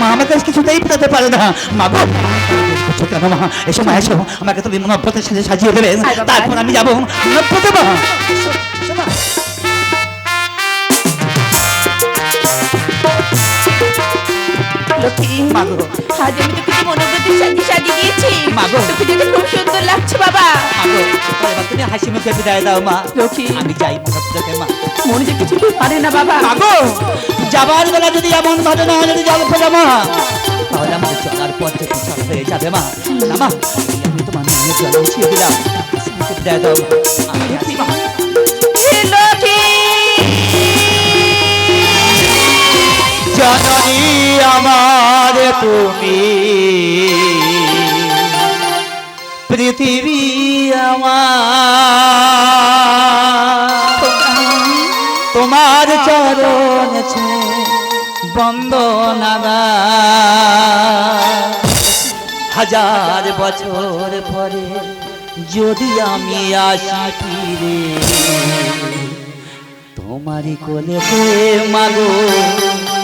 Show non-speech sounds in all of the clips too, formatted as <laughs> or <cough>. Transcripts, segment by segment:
মা আমাকে কিছুতেই ফেরাতে পারে না। মা গো কেন মা? এসো মা এসো। আমাকে তুমি নব্বতের সাথে সাজিয়ে দেবে। তারপর আমি যাব নব্বতে মা। লক্ষ্মী মা গো। আজ আমি তোকে মনোব্রতে সাজিয়ে সাজিয়ে দিয়েছি। মা গো। তোকে দেখে খুব সুন্দর লাগছে বাবা। মা গো, এবার তুমি হাসি মুখে বিদায় দাও মা। লক্ষ্মী। আমি যাই মনব্রতে মা। মনে যে কিছুতেই পারে না বাবা? মাগো যাবার বেলা যদি এমন ভাবে না যদি ফেলে মা। তাহলে আমাদের চলার পথ যে পিছল হয়ে যাবে মা। না মা আমি তোমার দিলাম। হাসি মুখে বিদায় দাও আমি মা। আমার তুমি। পৃথিবী তোমার চরণ আছে বন্দনাগা হাজার বছর পরে যদি আমি আসি ফিরে, তোমারই কোলেতে মাগো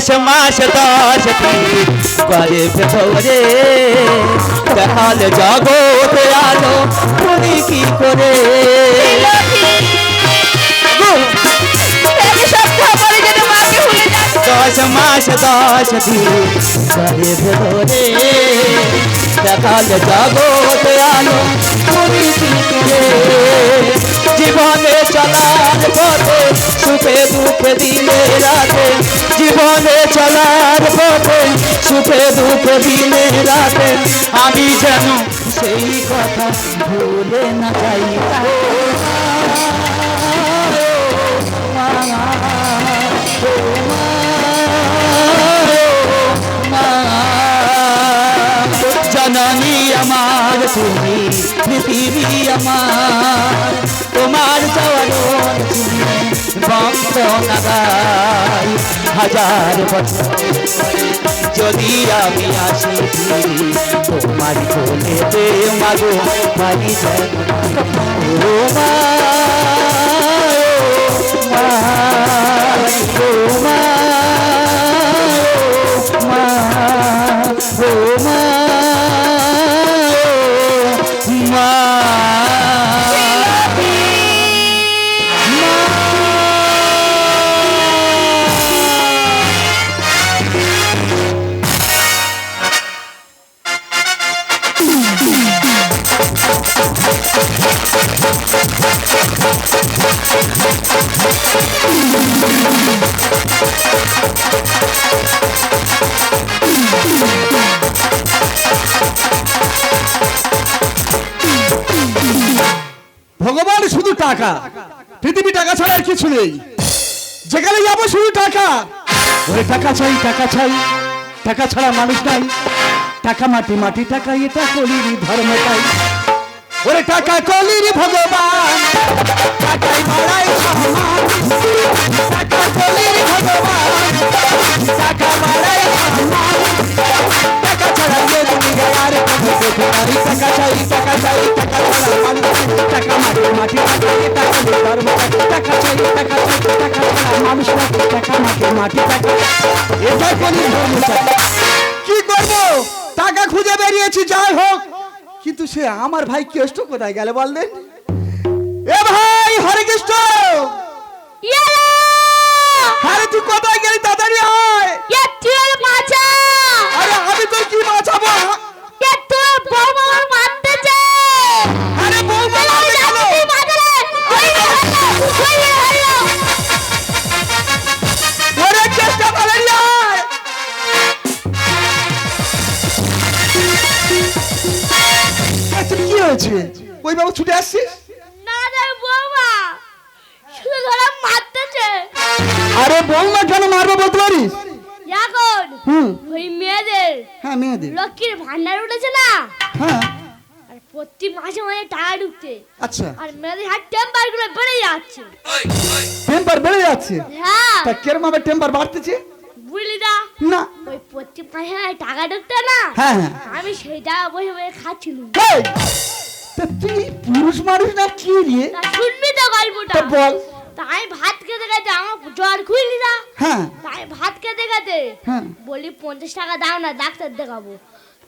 দশ মাস, দশ করে ভেতরে দেখালে জগৎ আলো, তুমি কি করে? দশ মাস, দশ দিন ভেতরে দেখালে জগৎ আলো, তুমি কি করে? জীবনে চলার পথে, সুখে দুঃখে দিনে রাতে। জীবনে চলার পথে, সুখে দুঃখে দিনে রাতে। আমি যেন সেই কথা ভুলে না যাই। আমার তুমি, পৃথিবী আমার। তোমার চরণ ভক্ত নাগাই হাজার বছর যদি আমি আসি, তোমার কোলেতে মাগো পারি যেন ও মা ও মা ভগবান শুধু টাকা। পৃথিবী টাকা ছাড়া আর কিছু নেই। যেখানে যাব শুধু টাকা। ওরে টাকা চাই টাকা চাই। টাকা ছাড়া মানুষ নাই। টাকা মাটি মাটি, টাকা এটা কলির ধর্মটাই ওরে টাকা কলির ভগবান। টাকাই টাকা কলির ভগবান। টাকা টাকা ছাড়া এ দুনিয়ায় আর কোনো গতি নাই। টাকা চাই টাকা চাই টাকা ছাড়া মানুষ টাকা মাটি মাটি টাকা এটা কলির টাকা চাই টাকা চাই টাকা ছাড়া মানুষ টাকা মাটি মাটি টাকা এটা কলির ধর্মটাই কি করব? টাকা খুঁজে বেরিয়েছি যাই হোক। কিন্তু সে আমার ভাই কেষ্ট কোথায় গেল বললেন এ ভাই হরে কৃষ্ণ! আরে তুই কোথায় গেলি? তাড়াতাড়ি আয়! আরে আমি তোর কি বাঁচাবো আচ্ছা, হয়েছে? ওই বাবা ছুটে আসছিস? না রে বৌমা মারতেছে আরে বৌমা কেন মারবো বলতে পারিস? এখন ওই মেয়ে হ্যাঁ মেয়েদের। লক্ষ্মীর ভান্ডার উঠেছে না? হ্যাঁ। আর প্রতি মাসে মাসে টাকা ঢুকতে আচ্ছা। আর মেয়েদের হাত টেম্পারগুলো বেড়ে যাচ্ছে। টেম্পার বেড়ে যাচ্ছে? হ্যাঁ। তা কেরম ভাবে টেম্পার বাড়তেছে? বুঝলি না? না। ওই প্রতি মাসে মাসে টাকা ঢুকতে না? হ্যাঁ হ্যাঁ। আমি সেই টাকা বসে বসে খাচ্ছিলাম। তুই পুরুষ মানুষ না কি রে? শুনবি তো গল্পটা। বল। তা আমি ভাত খেতে খেতে আমার জ্বর খুললি না। হ্যাঁ। তা আমি ভাত খেতে খেতে হ্যাঁ। বলি পঞ্চাশ টাকা দাও না ডাক্তার দেখাবো।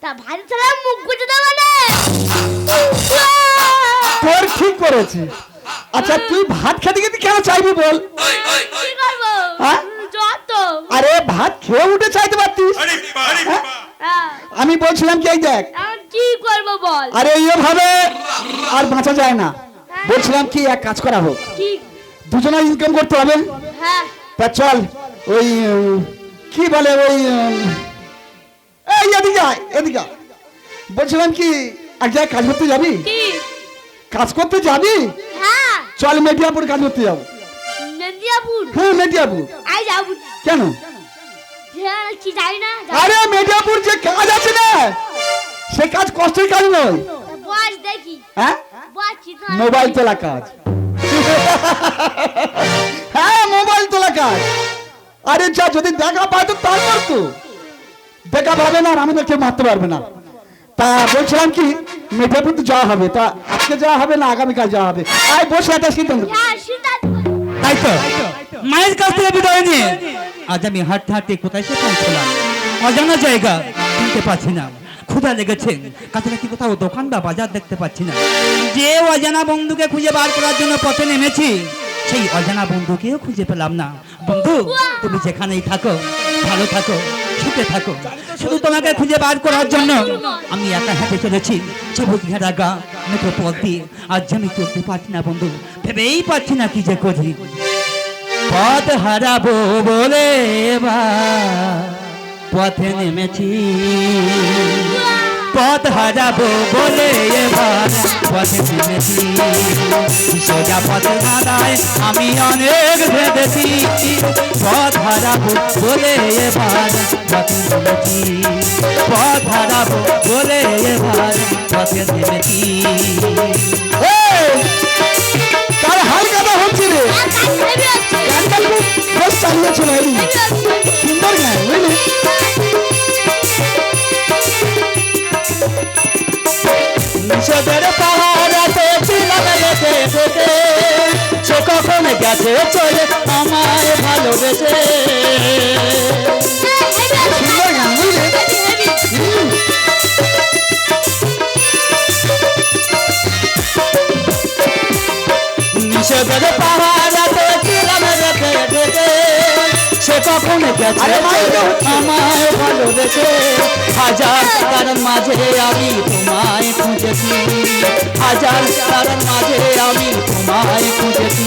তা ভাত ছাড়া মুখ গুজে দেবো না। তোর ঠিক করেছে আচ্ছা তুই ভাত খেতে খেতে কেন চাইবি বল? কি করব? হ্যাঁ? জ্বর তো। আরে ভাত খেয়ে উঠে চাইতে পারতিস। হ্যাঁ? হ্যাঁ, আমি বলছিলাম কি এই দেখ। এখন কি করব বল? আরে এভাবে আর বাঁচা যায় না। বলছিলাম কি এক কাজ করা হোক। কি? দুজনে ইনকাম করতে হবে হ্যাঁ। তা চল ওই কি বলে ওই এই এদিকে এদিকে। বলছিলাম কি এক জায়গায় কাজ করতে যাবি? কি? কাজ করতে যাবি? হ্যাঁ। চল মেটিয়াপুর কাজ করতে যাব। নদিয়াপুর হ্যাঁ মেটিয়াপুর আই যাব কেন? হ্যাঁ। আরে মেটিয়াপুর যে কাজ আছে না সে কাজ কষ্টের কাজ নয়। দেখি। হ্যাঁ? মোবাইল তোলা কাজ হ্যাঁ মোবাইল তোলা কাজ। আরে যা যদি দেখা পায় তো তারপর তো। দেখা পাবে না আর আমাদের কেউ মারতে পারবে না। তা বলছিলাম কি মেদিনীপুর তো যাওয়া হবে। তা আজকে যাওয়া হবে না আগামীকাল যাওয়া হবে? আয় বসে একটা সিদ্ধান্ত হ্যাঁ সিদ্ধান্ত তাই তো। মায়ের কাছ থেকে বিদায় নিয়ে। আজ আমি হাঁটতে হাঁটতে কোথায় সে পৌঁছলাম অজানা জায়গা চিনতে পারছি না। ক্ষুধা লেগেছে কাছাকাছি কোথাও দোকান বা বাজার দেখতে পাচ্ছি না। যে অজানা বন্ধুকে খুঁজে বার করার জন্য পথে নেমেছি, সেই অজানা বন্ধুকেও খুঁজে পেলাম না। বন্ধু, তুমি যেখানেই থাকো, ভালো থাকো, সুখে থাকো। শুধু তোমাকে খুঁজে বার করার জন্য আমি একা হেঁটে চলেছি। সবুজ ঘেরা গা মেঠো পথ দিয়ে। আজ আমি চলতে পারছি না বন্ধু, ভেবেই পাচ্ছি না কি যে করি। পথ হারাবো বলে এবার পথে নেমেছি। পথ হারাবো বলে এবার। পথে নেমেছি সোজা পথে দাঁড়ায় আমি অনেক ভেবেছি। পথ হারাবো বলে এবার পথে নেমেছি পথ হারাবো বলে এবার পথে নেমেছি এই, কার হাল হচ্ছে রে। হচ্ছে। গানটা খুব বেশ চালিয়েছিল সুন্দর গান বুঝলি? গেছে চলে আমায় ভালোবেসে। নিষেধের পাহারাতে ছিলাম রেখে থেকে সে কখন গেছে আমায় ভালোবেসে। হাজার কারণ মাঝে আমি তোমায় খুঁজেছি হাজার কারণ মাঝে আমি তোমায় খুঁজেছি।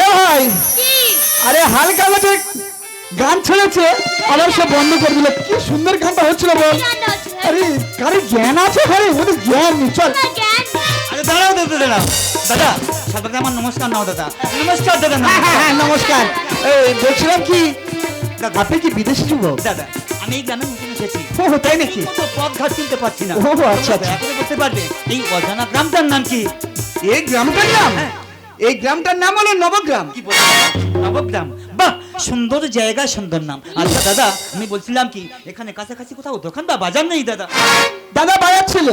এ ভাই আরে হালকা বাজে গান ছেড়েছে আবার সে বন্ধ করে দিল। কি সুন্দর গানটা হচ্ছিল বল। আরে কারে জ্ঞান আছে ঘরে? ওদের জ্ঞান নেই চল। আরে দাঁড়াও দাদা দাঁড়াও দাদা। সবাইকে আমার নমস্কার নাও দাদা। নমস্কার দাদা হ্যাঁ হ্যাঁ হ্যাঁ নমস্কার। এই বলছিলাম কি আপনি কি বিদেশি যুবক? দাদা আমি এই গ্রামে নতুন এসেছি। ও তাই নাকি? তো পথ ঘাট চিনতে পারছি না। ও, আচ্ছা, আচ্ছা। বলতে পারবে। এই অজানা গ্রামটার নাম কি? এই গ্রামটার নাম? এই গ্রামটার নাম হলো নবগ্রাম। কি বলছো নবগ্রাম। বাহ সুন্দর জায়গা সুন্দর নাম। আচ্ছা দাদা আমি বলছিলাম কি এখানে কাছাকাছি কোথাও দোকান বা বাজার নেই দাদা? দাদা বাজার ছিল।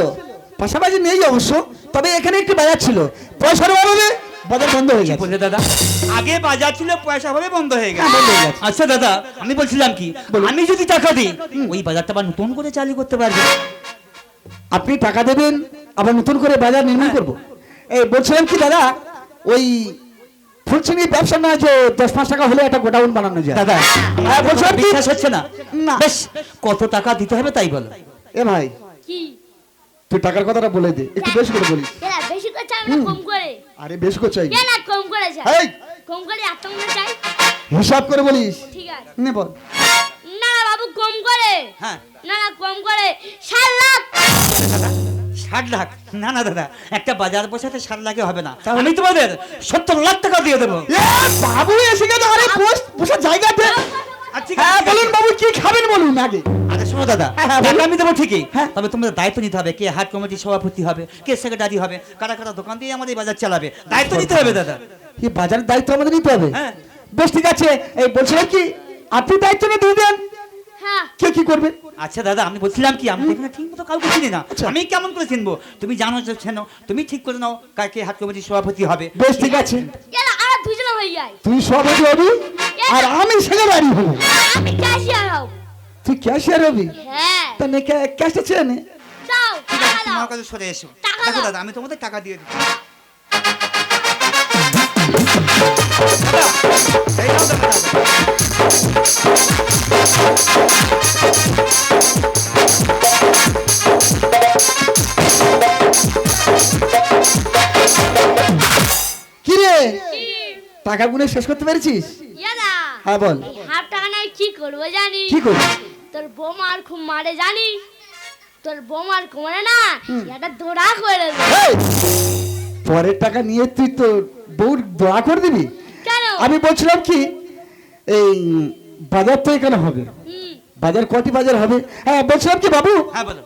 পাশাপাশি নেই অবশ্য তবে এখানে একটি বাজার ছিল। পয়সার অভাবে বাজার বন্ধ হয়ে কি গেছে। বললে দাদা? আগে বাজার ছিল পয়সা ভাবে বন্ধ হয়ে গেছে। হ্যাঁ, বন্ধ হয়ে গেছে। আচ্ছা দাদা আমি বলছিলাম কি আমি যদি টাকা দিই ওই বাজারটা আবার নতুন করে চালু করতে পারবে। আপনি টাকা দেবেন আবার নতুন করে বাজার নির্মাণ করব। এই বলছিলাম কি দাদা ওই ফুলচিনি ব্যবসা না যে দশ পাঁচ টাকা হলে একটা গোডাউন বানানো যায়। দাদা হ্যাঁ, বলছিলাম বিশ্বাস হচ্ছে না। না। বেশ কত টাকা দিতে হবে তাই বলো। এ ভাই কি? তুই টাকার কথাটা বলে দে একটু বেশি করে বলিস। বেশি করে চাই কম করে। আরে বেশি করে চাই না। কম করে চাই। কম করে এত চাই? হিসাব করে বলিস। ঠিক আছে। নে বল। না না বাবু কম করে। হ্যাঁ। না না কম করে। ষাট লাখ। ষাট লাখ। না না দাদা একটা বাজার বসাতে ষাট লাখে হবে না। আমি তোমাদের সত্তর লাখ টাকা দিয়ে দেবো। বাবু এসে গেছে আরে বসার জায়গাতে ঠিক আছে, হ্যাঁ বলুন বাবু কি খাবেন বলুন আগে? আরে শোনো দাদা হ্যাঁ, হ্যাঁ, টাকা আমি দেবো ঠিকই। হ্যাঁ। তবে তোমাদের দায়িত্ব নিতে হবে কে হাট কমিটির সভাপতি হবে কে সেক্রেটারি হবে কারা কারা দোকান দিয়ে আমাদের বাজার চালাবে। দায়িত্ব নিতে হবে দাদা। এই বাজারের দায়িত্ব আমাদের নিতে হবে। হ্যাঁ। বেশ ঠিক আছে। এই বলছিলাম কি আপনি দিয়ে দেন। কে কি করবে? আচ্ছা দাদা আমি বলছিলাম কি আমি এখানে ঠিক মতো কাউকে চিনি না। আচ্ছা। আমি কেমন করে চিনবো? তুমি জানো যে চেনো। তুমি ঠিক করে নাও কাকে হাট কমিটির সভাপতি হবে। বেশ ঠিক আছে। আর দুজনে হয়ে যায়। তুই সভাপতি হবি আর আমি সেক্রেটারি হব। আমি ক্যাশিয়ার হব। তুই ক্যাশিয়ার হবি? হ্যাঁ। তা নে ক্যাশটা চেয়ে নে। ঠিক আছে, দাও। তোমার কাছে সরে এসো। দেখো দাদা আমি তোমাদের টাকা দিয়ে দিচ্ছি। টাকা গুনে শেষ করতে পেরেছিস? হ্যাঁ বল। হাফ টাকা নাই কি করব জানি? কি করবি? তোর বোমার খুব মারে জানি? তোর বোমার কোমরে না? এটা দৌড়া করে দেবে পরের টাকা নিয়ে তুই তো বউর দোয়া করে দিবি? আমি বলছিলাম কি এই বাজার তো এখানে হবে। বাজার কটি বাজার হবে? হ্যাঁ বলছিলাম কি বাবু? হ্যাঁ বলো।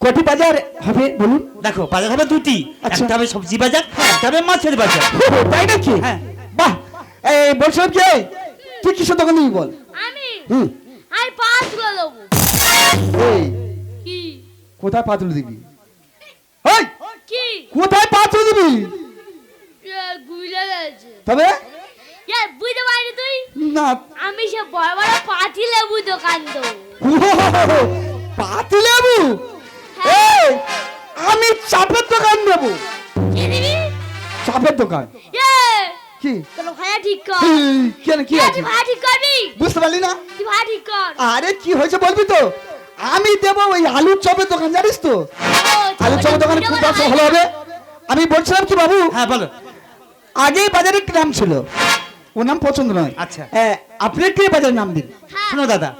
কটি বাজার হবে বলুন? দেখো বাজার হবে দুটি। আচ্ছা। একটা হবে সবজি বাজার একটা হবে মাছের বাজার। তাই নাকি? হ্যাঁ। বাহ! এই বলছিলাম কি তুই কিসের দোকান দিবি বল? আমি? হুম। আমি পাঁচ করে দেবো। এই কি? কোথায় পাতুল দিবি? কি কোথায় পাতুল দিবি? তবে? বুঝতে তুই? না। আমি সে বড় বড় পাতি লেবু দোকান তো। পাতি লেবু? এই আমি চাপের দোকান দেবো। চাপের দোকান? এ কি? তোর ভাইয়া ঠিক কর। কেন কি এ, আছে? ভাইয়া ঠিক করবি? বুঝতে পারলি না? তুই ভাইয়া ঠিক কর। আরে কি হয়েছে বলবি তো? আমি দেবো ওই আলুর চপের দোকান জানিস তো? আলুর চপের দোকানে খুব ব্যবসা ভালো হবে। আমি বলছিলাম কি বাবু? হ্যাঁ বলো। আগে বাজারে একটি নাম ছিল। ওর নাম পছন্দ নয়। আচ্ছা। হ্যাঁ, আপনি একটি বাজারের নাম দিন। হ্যাঁ। শোনো দাদা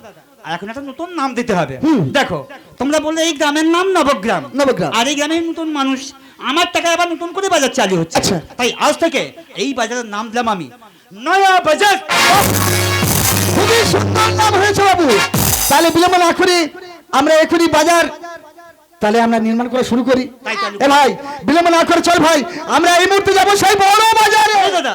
আর এখন একটা নতুন নাম দিতে হবে। হুম। দেখো তোমরা বললে এই গ্রামের নাম নবগ্রাম। নবগ্রাম। আর এই গ্রামের নতুন মানুষ আমার টাকা আবার নতুন করে বাজার চালু হচ্ছে। আচ্ছা। তাই আজ থেকে এই বাজারের নাম দিলাম আমি। নয়া বাজার। খুবই সুন্দর নাম হয়েছে বাবু। তাহলে বিলম্ব না করি আমরা এখনই বাজার তাহলে আমরা নির্মাণ করা শুরু করি। এ ভাই বিলম্ব না করে চল ভাই আমরা এই মুহূর্তে যাব সেই বড় বাজারে। দাদা।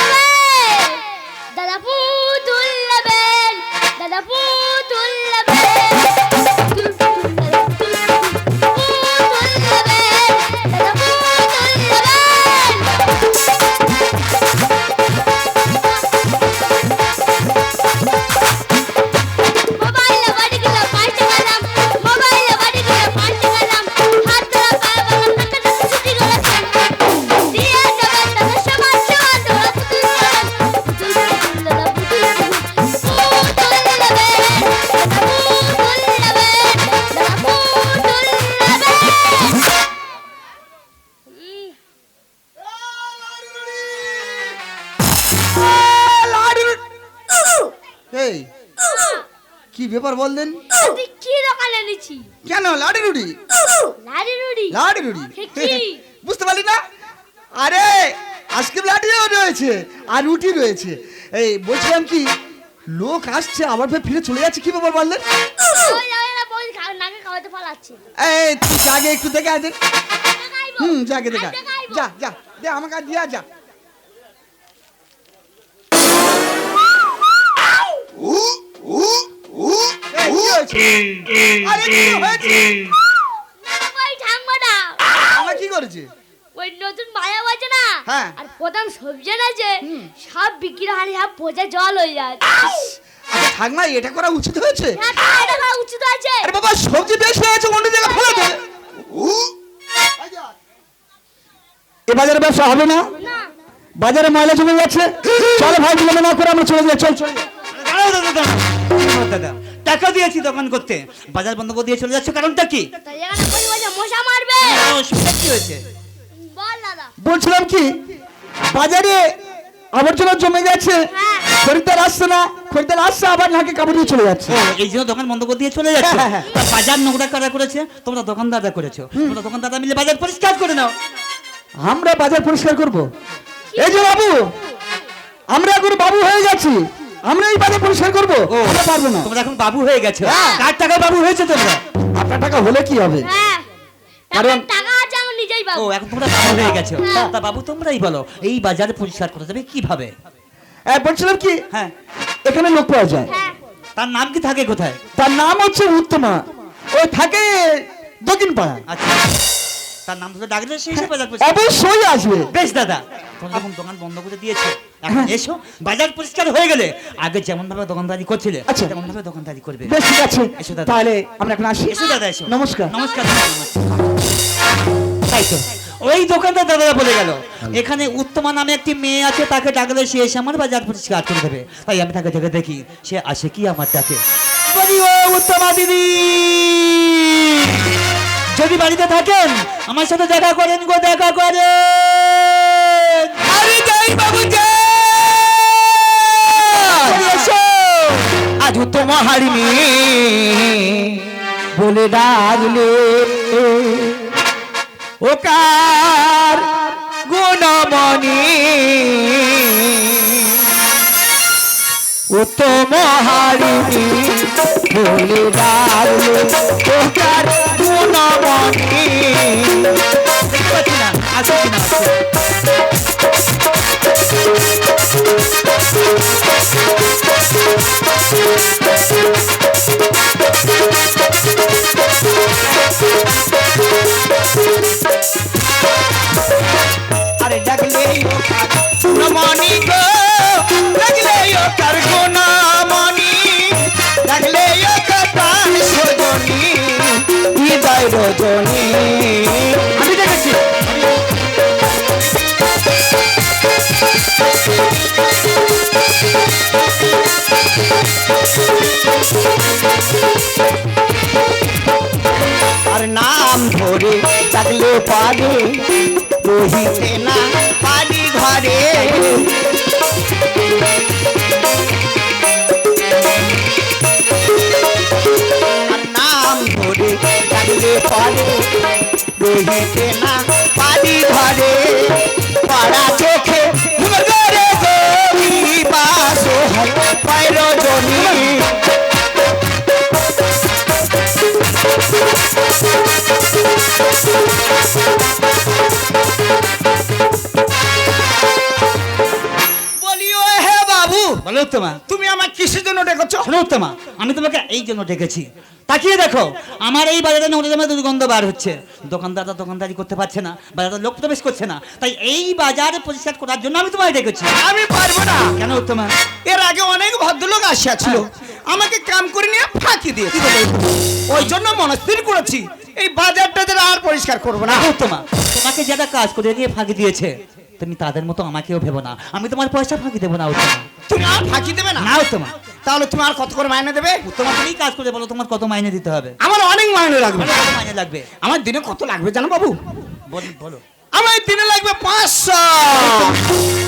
এই কি ব্যাপার বললেন? তুই কি দোকানে এনেছি? কেন লাডি রুডি লাড়ি রুড়ি লাডি রুডি <laughs> বুঝতে পারলি না? আরে আইসক্রিম লাডিও রয়েছে আর রুটি রয়েছে। এই বলছিলাম কি লোক আসছে আবার ফের ফিরে চলে যাচ্ছে কি ব্যাপার বললেন? এই তুই জাগে একটু দেখে আয় হুম জাগে দেখে। যা যা দে আমাকে দিয়া যা। হয়েছে? আরে কি হয়েছে? ওই ঠাম্মাটা আমার কি করেছে? ওই নতুন মায়া বাজে না? হ্যাঁ। আর প্রথম সবজি আছে সব বিক্রি হানি সব পচে জল হয়ে যাচ্ছে আচ্ছা থাক এটা করা উচিত হয়েছে? হ্যাঁ, এটা করা উচিত আছে আরে বাবা সবজি বেশ হয়ে আছে অন্য জায়গায় ফেলে দে এ বাজারে ব্যবসা হবে না? না। বাজারে ময়লা জমে যাচ্ছে। চলো ভাই বিলম্ব না করে আমরা চলে যাই চল চল। দাদা দাঁড়াও, দাদা? টাকা দিয়েছি দোকান করতে। বাজার বন্ধ করে দিয়ে চলে যাচ্ছে কারণটা কি? মশা মারবে। হয়েছে? বলছিলাম কি বাজারে আবর্জনা জমে গেছে হ্যাঁ। খরিদ্দার আসছে না খরিদ্দার আসছে আবার নাকে কাপড় দিয়ে চলে যাচ্ছে। এই জন্য দোকান বন্ধ করে দিয়ে চলে যাচ্ছে? হ্যাঁ, হ্যাঁ, বাজার নোংরা কারা করেছে? তোমরা দোকানদাররা করেছ। তোমরা দোকানদাররা মিলে বাজার পরিষ্কার করে নাও। আমরা বাজার পরিষ্কার করব। এই যে বাবু আমরা এখন বাবু হয়ে গেছি। আমরা এই বাজার পরিষ্কার করব? ও আমরা পারব না। তোমরা এখন বাবু হয়ে গেছো। হ্যাঁ। কার টাকায় বাবু হয়েছে তোমরা? আপনার টাকা হলে কি হবে? হ্যাঁ। কারণ- টাকা- টাকা আছে আমি নিজেই ও এখন তোমরা বাবু হয়ে গেছো। হ্যাঁ। তা বাবু তোমরাই বলো এই বাজারে পরিষ্কার করা যাবে কীভাবে? এ, বলছিলাম কি? হ্যাঁ। এখানে লোক পাওয়া যায়। হ্যাঁ। তার নাম কি থাকে কোথায়? তার নাম হচ্ছে উত্তমা। ওই থাকে দক্ষিণ পাড়া আচ্ছা। তার নাম ধরে ডাকলে সেই হিসেবে অবশ্যই আসবে। বেশ দাদা। তোমরা যখন দোকান বন্ধ করে দিয়েছ এখন এসো বাজার পরিষ্কার হয়ে গেলে। আগে যেমন ভাবে দোকানদারি করছিলে আচ্ছা। তেমন ভাবে দোকানদারি করবে। বেশ ঠিক আছে। এসো দাদা। তাহলে আমরা এখন আসি। এসো দাদা এসো। নমস্কার। নমস্কার। তাই তো। ওই দোকানদার দাদারা বলে গেল এখানে উত্তমা নামে একটি মেয়ে আছে তাকে ডাকলে সে এসে আমার বাজার পরিষ্কার করে দেবে। তাই আমি তাকে দেখে দেখি সে আসে কি আমার ডাকে? বলি ও উত্তমা দিদি! যদি বাড়িতে থাকেন আমার সাথে দেখা করেন গো দেখা করেন আরে যাই বাবু বলি, এসো। আজ উত্তমা বলে ডাকলে। ও কার গুণমণি। উত্তম হারিনি বলে ডাকলে। ও গুণমণি। না আসো কিনা আরে ডাকলে গুণমণি গো ডাকলে কার গুণমণি পারে রহিতে না পারি ঘরে আর নাম ধরে ডাকলে পারে রহিতে না পারি ঘরে পাড়া চোখে উত্তমা। তুমি আমার কিসের জন্য ডেকেছো? শোনো উত্তমা আমি তোমাকে এই জন্য ডেকেছি। তাকিয়ে দেখো আমার এই বাজারে নোংরা জমে দুর্গন্ধ বার হচ্ছে। দোকানদাররা দোকানদারি করতে পারছে না বাজারে লোক প্রবেশ করছে না। তাই এই বাজার পরিষ্কার করার জন্য আমি তোমায় ডেকেছি। আমি পারব না। কেন উত্তমা? এর আগে অনেক ভদ্রলোক আসিয়াছিল। আমাকে কাম করে নিয়ে ফাঁকি দিয়েছে। ওই জন্য মনস্থির করেছি। এই বাজারটা যেন আর পরিষ্কার করব না। উত্তমা তোমাকে যারা কাজ করে গিয়ে ফাঁকি দিয়েছে তুমি তাদের মতো আমাকেও ভেবো না। আমি তোমার পয়সা ফাঁকি দেবো না তুমি আর ফাঁকি দেবে না? উত্তমা। তাহলে তুমি আর কত করে মাইনে দেবে? উত্তমা তুমি কাজ করে বলো তোমার কত মাইনে দিতে হবে? আমার অনেক মাইনে লাগবে। মাইনে লাগবে। আমার দিনে কত লাগবে জানো বাবু? বলো আমার দিনে লাগবে পাঁচশো।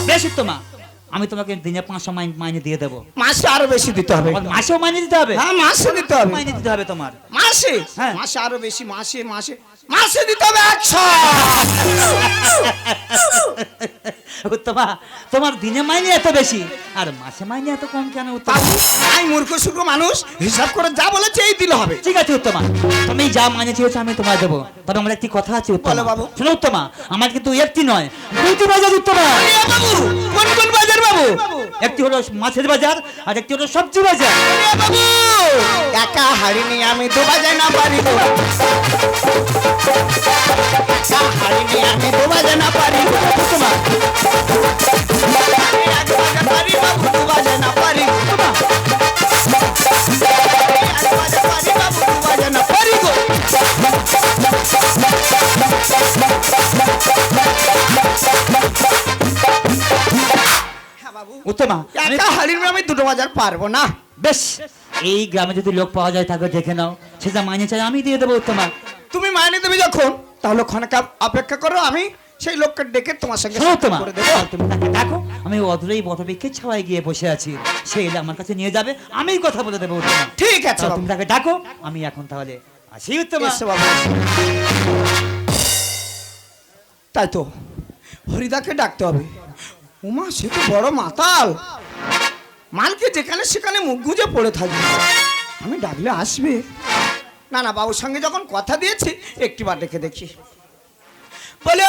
বেশ উত্তমা। আমি তোমাকে দিনে পাঁচশো মাইনে দিয়ে দেবো। মাসে আরও বেশি দিতে হবে। মাসেও মাইনে দিতে হবে? হ্যাঁ মাসে দিতে হবে। মাইনে দিতে হবে তোমার। মাসে? হ্যাঁ। মাসে আরও বেশি মাসে মাসে। মাসে দিতে হবে একশো। <laughs> উত্তমা তোমার দিনে মাইনে এত বেশি। আর মাসে মাইনে এত কম কেন আমি মূর্খ সূর্খ মানুষ হিসাব করে যা বলেছে এই হবে। ঠিক আছে উত্তমা। তুমি যা মানে চেয়েছো আমি তোমায় দেবো। তবে আমার একটি কথা আছে উত্তমা। বাবু। শোনো উত্তমা আমার কিন্তু একটি নয় দুটি বাজার উত্তমা। বাবু কোন কোন বাজার বাবু? একটি হলো মাছের বাজার আর একটি হলো সবজি বাজার। বাবু একা হাড়ি নিয়ে আমি দু বাজায় না একা হাড়ি আমি দু বাজায় না পারিব উত্তমা। আমি এক বাজায় পারি বাবু দু বাজায় না পারি। উত্তমা উত্তমা একা হাড়ির আমি দুটো বাজার পারব না। বেশ। এই গ্রামে যদি লোক পাওয়া যায় তাকে দেখে নাও। সেটা মাইনে চাই আমি দিয়ে দেবো উত্তমা। তুমি মাইনে দেবে যখন তাহলে ক্ষণিক অপেক্ষা করো আমি সেই লোককে ডেকে তোমার সঙ্গে তুমি তাকে দেখো আমি অদূরেই ছাওয়ায় গিয়ে বসে আছি। সে এলে আমার কাছে নিয়ে যাবে আমিই কথা বলে দেবো ঠিক আছে তুমি তাকে ডাকো আমি এখন তাহলে আসি উত্তমা। বাবু। তাই তো। হরিদাকে ডাকতে হবে। উমা, সে তো বড় মাতাল। মালকে যেখানে সেখানে মুখ গুজে পড়ে থাকবে। আমি ডাকলে আসবে। না না বাবুর সঙ্গে যখন কথা দিয়েছি, একটিবার ডেকে দেখি। বলে